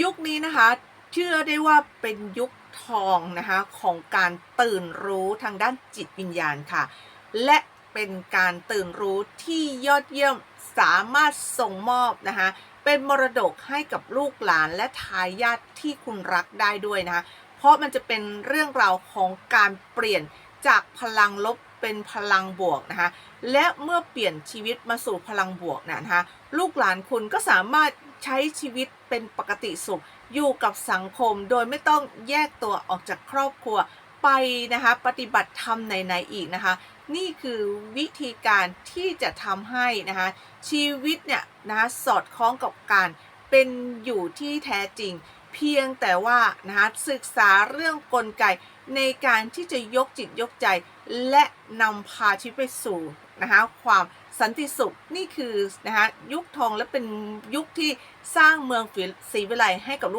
ยุคนี้นะคะเชื่อได้ว่าเป็นยุคทองนะคะของการตื่นรู้ทางด้านจิตวิญญาณค่ะ และเป็นการตื่นรู้ที่ยอดเยี่ยมสามารถส่งมอบนะคะเป็นมรดกให้กับลูกหลานและทายาทที่คุณรักได้ด้วยนะคะเพราะมันจะเป็นเรื่องราวของการเปลี่ยนจากพลังลบเป็นพลังบวกนะคะและเมื่อเปลี่ยนชีวิตมาสู่พลังบวกนะคะลูกหลานคุณก็สามารถ ใช้ชีวิตเป็นปกติสุข อยู่กับสังคมโดยไม่ต้องแยกตัวออกจากครอบครัวไปนะคะปฏิบัติธรรมไหนๆอีกนะคะ นี่คือวิธีการที่จะทำให้นะคะชีวิตเนี่ยนะคะสอดคล้องกับการเป็นอยู่ที่แท้จริง เพียงแต่ว่านะคะศึกษาเรื่องกลไกในการที่จะยกจิตยกใจ และนำพาชีวิตไปสู่ นะคะความสันติสุขนี่คือนะคะยุคทองและเป็นยุคที่สร้างเมืองศรีวิไลให้กับลูก